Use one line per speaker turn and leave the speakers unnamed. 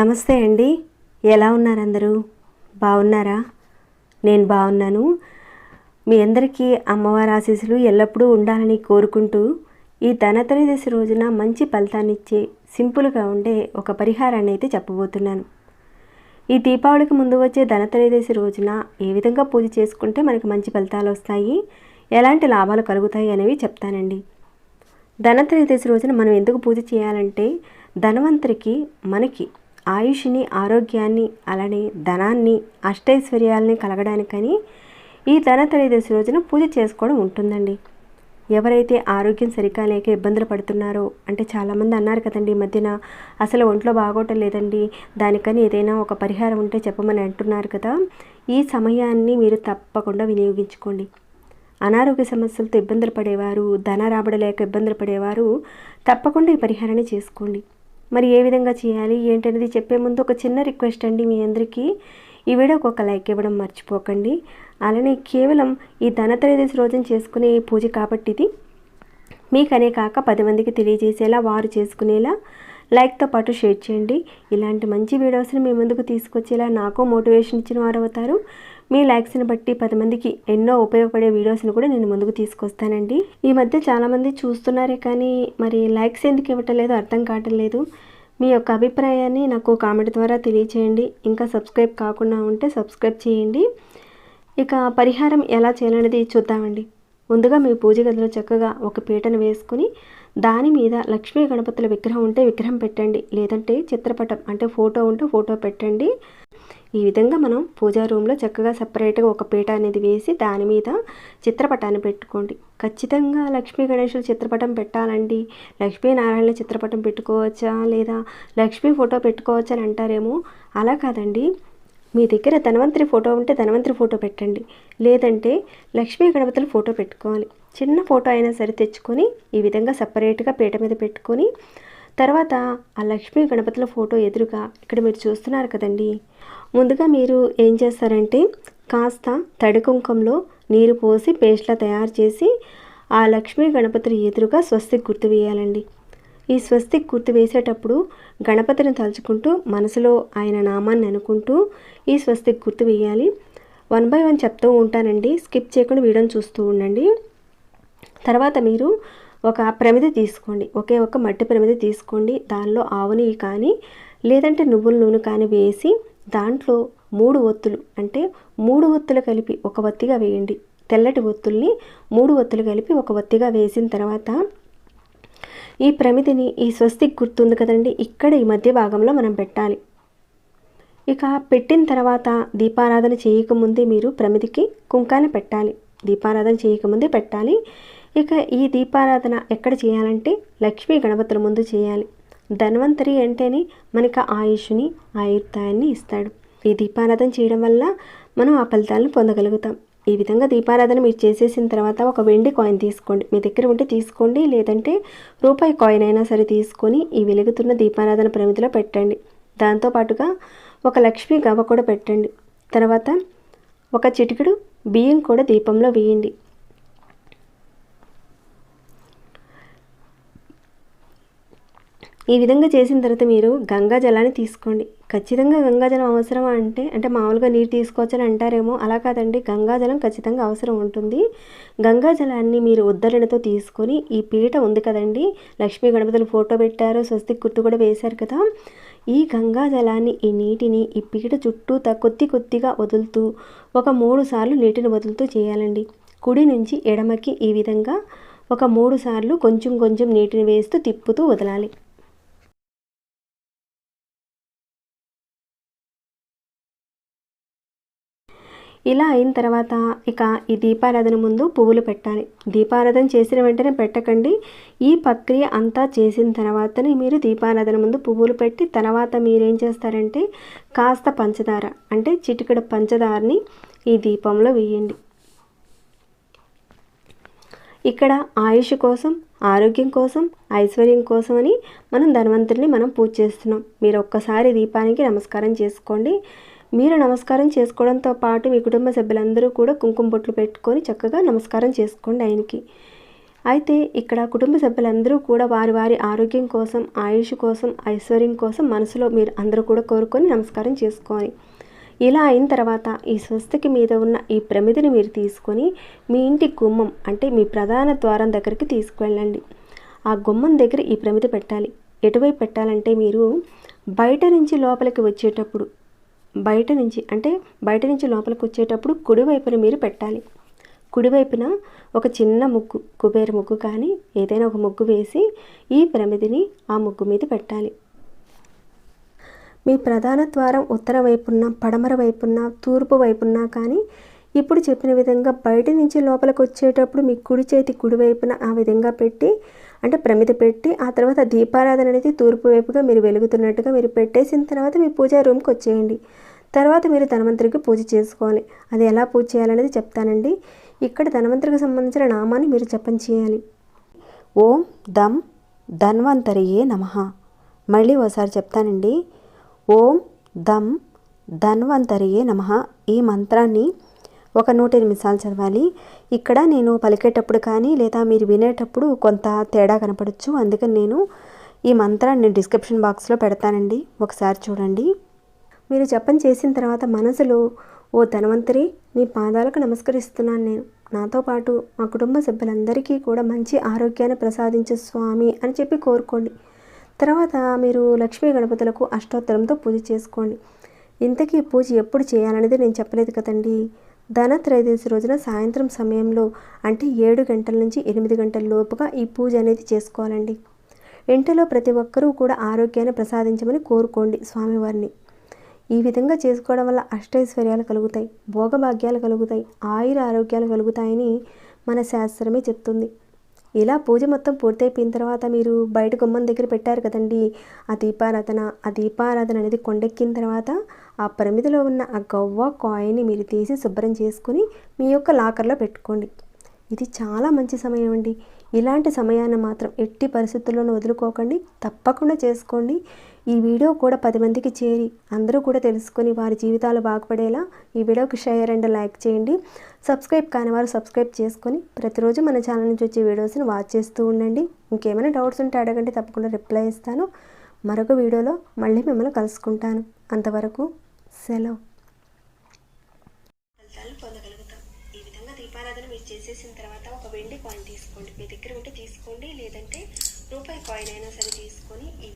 నమస్తే అండి. ఎలా ఉన్నారు అందరూ బాగున్నారా? నేను బాగున్నాను. మీ అందరికీ అమ్మవారి ఆశీస్సులు ఎల్లప్పుడూ ఉండాలని కోరుకుంటూ ఈ ధనత్రయోదశి రోజున మంచి ఫలితాన్నిచ్చే సింపుల్గా ఉండే ఒక పరిహారాన్ని అయితే చెప్పబోతున్నాను. ఈ దీపావళికి ముందు వచ్చే ధనత్రయోదశి రోజున ఏ విధంగా పూజ చేసుకుంటే మనకి మంచి ఫలితాలు వస్తాయి? ఎలాంటి లాభాలు కలుగుతాయి అనేవి చెప్తానండి. ధనత్రయోదశి రోజున మనం ఎందుకు పూజ చేయాలంటే ధనవంతుడికి మనకి ఆయుష్ని ఆరోగ్యాన్ని అలానే ధనాన్ని అష్టైశ్వర్యాలని కలగడానికని ఈ ధనత్రయోదశి రోజున పూజ చేసుకోవడం ఉంటుందండి. ఎవరైతే ఆరోగ్యం సరిగ్గా లేక ఇబ్బందులు పడుతున్నారో అంటే చాలామంది అన్నారు కదండి ఈ మధ్యన అసలు ఒంట్లో బాగోటం లేదండి దానికని ఏదైనా ఒక పరిహారం ఉంటే చెప్పమని అంటున్నారు కదా. ఈ సమయాన్ని మీరు తప్పకుండా వినియోగించుకోండి. అనారోగ్య సమస్యలతో ఇబ్బందులు పడేవారు ధన రాబడి లేక ఇబ్బందులు పడేవారు తప్పకుండా ఈ పరిహారాన్ని చేసుకోండి. మరి ఏ విధంగా చేయాలి ఏంటనేది చెప్పే ముందు ఒక చిన్న రిక్వెస్ట్ అండి మీ అందరికీ. ఈ వీడియోకి ఒక లైక్ ఇవ్వడం మర్చిపోకండి. అలానే కేవలం ఈ ధనత్రయోదశి రోజున చేసుకునే పూజ కాబట్టి ఇది మీకనే కాక పది మందికి తెలియజేసేలా వారు చేసుకునేలా లైక్తో పాటు షేర్ చేయండి. ఇలాంటి మంచి వీడియోస్ని మీ ముందుకు తీసుకొచ్చేలా నాకు మోటివేషన్ ఇచ్చిన వారు అవుతారు. మీ లైక్స్ని బట్టి పది మందికి ఎన్నో ఉపయోగపడే వీడియోస్ని కూడా నేను ముందుకు తీసుకొస్తానండి. ఈ మధ్య చాలామంది చూస్తున్నారే కానీ మరి లైక్స్ ఎందుకు ఇవ్వటం లేదు అర్థం కావటం మీ యొక్క అభిప్రాయాన్ని నాకు కామెంట్ ద్వారా తెలియచేయండి. ఇంకా సబ్స్క్రైబ్ కాకుండా ఉంటే సబ్స్క్రైబ్ చేయండి. ఇక పరిహారం ఎలా చేయాలనేది చూద్దామండి. ముందుగా మీ పూజ గదిలో చక్కగా ఒక పీటను వేసుకుని దాని మీద లక్ష్మీ గణపతుల విగ్రహం ఉంటే విగ్రహం పెట్టండి. లేదంటే చిత్రపటం అంటే ఫోటో ఉంటే ఫోటో పెట్టండి. ఈ విధంగా మనం పూజా రూమ్లో చక్కగా సపరేట్గా ఒక పీట అనేది వేసి దాని మీద చిత్రపటాన్ని పెట్టుకోండి. ఖచ్చితంగా లక్ష్మీ గణేశుల చిత్రపటం పెట్టాలండి. లక్ష్మీనారాయణ చిత్రపటం పెట్టుకోవచ్చా? లేదా లక్ష్మీ ఫోటో పెట్టుకోవచ్చా అని అంటారేమో? అలా కాదండి. మీ దగ్గర ధనవంతరి ఫోటో ఉంటే ధనవంతరి ఫోటో పెట్టండి. లేదంటే లక్ష్మీ గణపతుల ఫోటో పెట్టుకోవాలి. చిన్న ఫోటో అయినా సరే తెచ్చుకొని ఈ విధంగా సపరేట్గా పీట మీద పెట్టుకొని తర్వాత ఆ లక్ష్మీ గణపతుల ఫోటో ఎదురుగా ఇక్కడ మీరు చూస్తున్నారు కదండి. ముందుగా మీరు ఏం చేస్తారంటే కాస్త తడి కుంకంలో నీరు పోసి పేస్ట్లా తయారు చేసి ఆ లక్ష్మీ గణపతుల ఎదురుగా స్వస్తికి గుర్తు వేయాలండి. ఈ స్వస్తికి గుర్తు వేసేటప్పుడు గణపతిని తలుచుకుంటూ మనసులో ఆయన నామాన్ని అనుకుంటూ ఈ స్వస్తికి గుర్తు వేయాలి. వన్ బై వన్ చెప్తూ ఉంటానండి. స్కిప్ చేయకుండా వీడియోని చూస్తూ ఉండండి. తర్వాత మీరు ఒక ప్రమిది తీసుకోండి. ఒకే ఒక మట్టి ప్రమిది తీసుకోండి. దానిలో ఆవు నెయ్యి కానీ లేదంటే నువ్వుల నూనె కానీ వేసి దాంట్లో మూడు ఒత్తులు అంటే మూడు ఒత్తులు కలిపి ఒక ఒత్తిగా వేయండి. తెల్లటి ఒత్తుల్ని మూడు ఒత్తులు కలిపి ఒక ఒత్తిగా వేసిన తర్వాత ఈ ప్రమిదిని ఈ స్వస్తికి గుర్తుంది కదండి. ఇక్కడ ఈ మధ్య భాగంలో మనం పెట్టాలి. ఇక పెట్టిన తర్వాత దీపారాధన చేయకముందే మీరు ప్రమిదికి కుంకాన్ని పెట్టాలి. దీపారాధన చేయకముందే పెట్టాలి. ఇక ఈ దీపారాధన ఎక్కడ చేయాలంటే లక్ష్మీ గణపతుల ముందు చేయాలి. ధన్వంతరి అంటేనే మనకి ఆయుష్ని ఆయుర్దాయాన్ని ఇస్తాడు. ఈ దీపారాధన చేయడం వల్ల మనం ఆ ఫలితాలను పొందగలుగుతాం. ఈ విధంగా దీపారాధన మీరు చేసేసిన తర్వాత ఒక వెండి కాయిన్ తీసుకోండి. మీ దగ్గర ఉంటే తీసుకోండి లేదంటే రూపాయి కాయిన్ అయినా సరే తీసుకొని ఈ వెలుగుతున్న దీపారాధన పరిమితిలో పెట్టండి. దాంతోపాటుగా ఒక లక్ష్మీ గవ్వ కూడా పెట్టండి. తర్వాత ఒక చిటికెడు బియ్యం కూడా దీపంలో వేయండి. ఈ విధంగా చేసిన తర్వాత మీరు గంగా జలాన్ని తీసుకోండి. ఖచ్చితంగా గంగాజలం అవసరమా అంటే అంటే మామూలుగా నీరు తీసుకోవచ్చని అంటారేమో అలా కాదండి. గంగాజలం ఖచ్చితంగా అవసరం ఉంటుంది. గంగాజలాన్ని మీరు ఉద్దరణతో తీసుకొని ఈ పీట ఉంది కదండి లక్ష్మీ గణపతులు ఫోటో పెట్టారు స్వస్తి గుర్తు కూడా వేశారు కదా. ఈ గంగాజలాన్ని ఈ నీటిని ఈ పీట చుట్టూ కొద్ది కొద్దిగా వదులుతూ ఒక మూడు సార్లు నీటిని వదులుతూ చేయాలండి. కుడి నుంచి ఎడమకి ఈ విధంగా ఒక మూడు సార్లు కొంచెం కొంచెం నీటిని వేస్తూ తిప్పుతూ వదలాలి. ఇలా అయిన తర్వాత ఇక ఈ దీపారాధన ముందు పువ్వులు పెట్టాలి. దీపారాధన చేసిన వెంటనే పెట్టకండి. ఈ ప్రక్రియ అంతా చేసిన తర్వాతనే మీరు దీపారాధన ముందు పువ్వులు పెట్టి తర్వాత మీరేం చేస్తారంటే కాస్త పంచదార అంటే చిటికడ పంచదారని ఈ దీపంలో వేయండి. ఇక్కడ ఆయుష్ కోసం ఆరోగ్యం కోసం ఐశ్వర్యం కోసం అని మనం ధనవంతుడిని మనం పూజ చేస్తున్నాం. మీరు ఒక్కసారి దీపానికి నమస్కారం చేసుకోండి. మీరు నమస్కారం చేసుకోవడంతో పాటు మీ కుటుంబ సభ్యులందరూ కూడా కుంకుమ బొట్లు పెట్టుకొని చక్కగా నమస్కారం చేసుకోండి ఆయనకి. అయితే ఇక్కడ కుటుంబ సభ్యులందరూ కూడా వారి వారి ఆరోగ్యం కోసం ఆయుష్ కోసం ఐశ్వర్యం కోసం మనసులో మీరు అందరూ కూడా కోరుకొని నమస్కారం చేసుకోవాలి. ఇలా అయిన తర్వాత ఈ స్వస్తికి మీద ఉన్న ఈ ప్రమిదిని మీరు తీసుకొని మీ ఇంటి గుమ్మం అంటే మీ ప్రధాన ద్వారం దగ్గరికి తీసుకువెళ్ళండి. ఆ గుమ్మం దగ్గర ఈ ప్రమిది పెట్టాలి. ఎటువైపు పెట్టాలంటే మీరు బయట నుంచి లోపలికి వచ్చేటప్పుడు బయట నుంచి అంటే బయట నుంచి లోపలికి వచ్చేటప్పుడు కుడివైపున మీరు పెట్టాలి. కుడివైపున ఒక చిన్న ముగ్గు కుబేర ముగ్గు కానీ ఏదైనా ఒక ముగ్గు వేసి ఈ ప్రమిదిని ఆ ముగ్గు మీద పెట్టాలి. మీ ప్రధాన ద్వారం ఉత్తర వైపున్న పడమర వైపున్న తూర్పు వైపున్న కానీ ఇప్పుడు చెప్పిన విధంగా బయట నుంచి లోపలికి వచ్చేటప్పుడు మీ కుడి చేతి కుడివైపున ఆ విధంగా పెట్టి అంటే ప్రమిద పెట్టి ఆ తర్వాత దీపారాధన అనేది తూర్పు వైపుగా మీరు వెలుగుతున్నట్టుగా మీరు పెట్టేసిన తర్వాత మీ పూజా రూమ్కి వచ్చేయండి. తర్వాత మీరు ధన్వంతరికి పూజ చేసుకోవాలి. అది ఎలా పూజ చేయాలనేది చెప్తానండి. ఇక్కడ ధన్వంతరికి సంబంధించిన నామాన్ని మీరు జపం చేయాలి. ఓం దమ్ ధన్వంతరియే నమ. మళ్ళీ ఓసారి చెప్తానండి. ఓం దమ్ ధన్వంతరియే నమ. ఈ మంత్రాన్ని ఒక నూట ఎనిమిది సార్లు చదవాలి. ఇక్కడ నేను పలికేటప్పుడు కానీ లేదా మీరు వినేటప్పుడు కొంత తేడా కనపడచ్చు. అందుకని నేను ఈ మంత్రాన్ని డిస్క్రిప్షన్ బాక్స్లో పెడతానండి. ఒకసారి చూడండి. మీరు జపం చేసిన తర్వాత మనసులో ఓ ధనవంతరి నీ పాదాలకు నమస్కరిస్తున్నాను నేను. నాతో పాటు మా కుటుంబ సభ్యులందరికీ కూడా మంచి ఆరోగ్యాన్ని ప్రసాదించు స్వామి అని చెప్పి కోరుకోండి. తర్వాత మీరు లక్ష్మీ గణపతులకు అష్టోత్తరంతో పూజ చేసుకోండి. ఇంతకీ పూజ ఎప్పుడు చేయాలనేది నేను చెప్పలేదు కదండి. ధన త్రయోదశి రోజున సాయంత్రం సమయంలో అంటే ఏడు గంటల నుంచి ఎనిమిది గంటల లోపుగా ఈ పూజ అనేది చేసుకోవాలండి. ఇంటిలో ప్రతి ఒక్కరూ కూడా ఆరోగ్యాన్ని ప్రసాదించమని కోరుకోండి స్వామివారిని. ఈ విధంగా చేసుకోవడం వల్ల అష్టైశ్వర్యాలు కలుగుతాయి భోగభాగ్యాలు కలుగుతాయి ఆయుర ఆరోగ్యాలు కలుగుతాయని మన శాస్త్రమే చెప్తుంది. ఇలా పూజ మొత్తం పూర్తయిపోయిన తర్వాత మీరు బయట గుమ్మం దగ్గర పెట్టారు కదండి ఆ దీపారాధన ఆ దీపారాధన అనేది కొండెక్కిన తర్వాత ఆ పరిమితిలో ఉన్న ఆ గవ్వ కాయిన్ని మీరు తీసి శుభ్రం చేసుకుని మీ యొక్క లాకర్లో పెట్టుకోండి. ఇది చాలా మంచి సమయం అండి. ఇలాంటి సమయాన్ని మాత్రం ఎట్టి పరిస్థితుల్లోనూ వదులుకోకండి. తప్పకుండా చేసుకోండి. ఈ వీడియో కూడా పది మందికి చేరి అందరూ కూడా తెలుసుకొని వారి జీవితాలు బాగుపడేలా ఈ వీడియోకి షేర్ అండ్ లైక్ చేయండి. సబ్స్క్రైబ్ కాని వారు సబ్స్క్రైబ్ చేసుకొని ప్రతిరోజు మన ఛానల్ నుంచి వచ్చే వీడియోస్ని వాచ్ చేస్తూ ఉండండి. ఇంకేమైనా డౌట్స్ ఉంటే అడగండి తప్పకుండా రిప్లై ఇస్తాను. మరొక వీడియోలో మళ్ళీ మిమ్మల్ని కలుసుకుంటాను. అంతవరకు సెలవు ఫలితాలు పొందగలుగుతాం ఈ విధంగా దీపారాధన మీరు చేసేసిన తర్వాత ఒక వెండి కాయిన్ తీసుకోండి. మీ దగ్గర ఉంటే తీసుకోండి లేదంటే రూపాయి కాయిన్ అయినా సరే తీసుకొని ఈ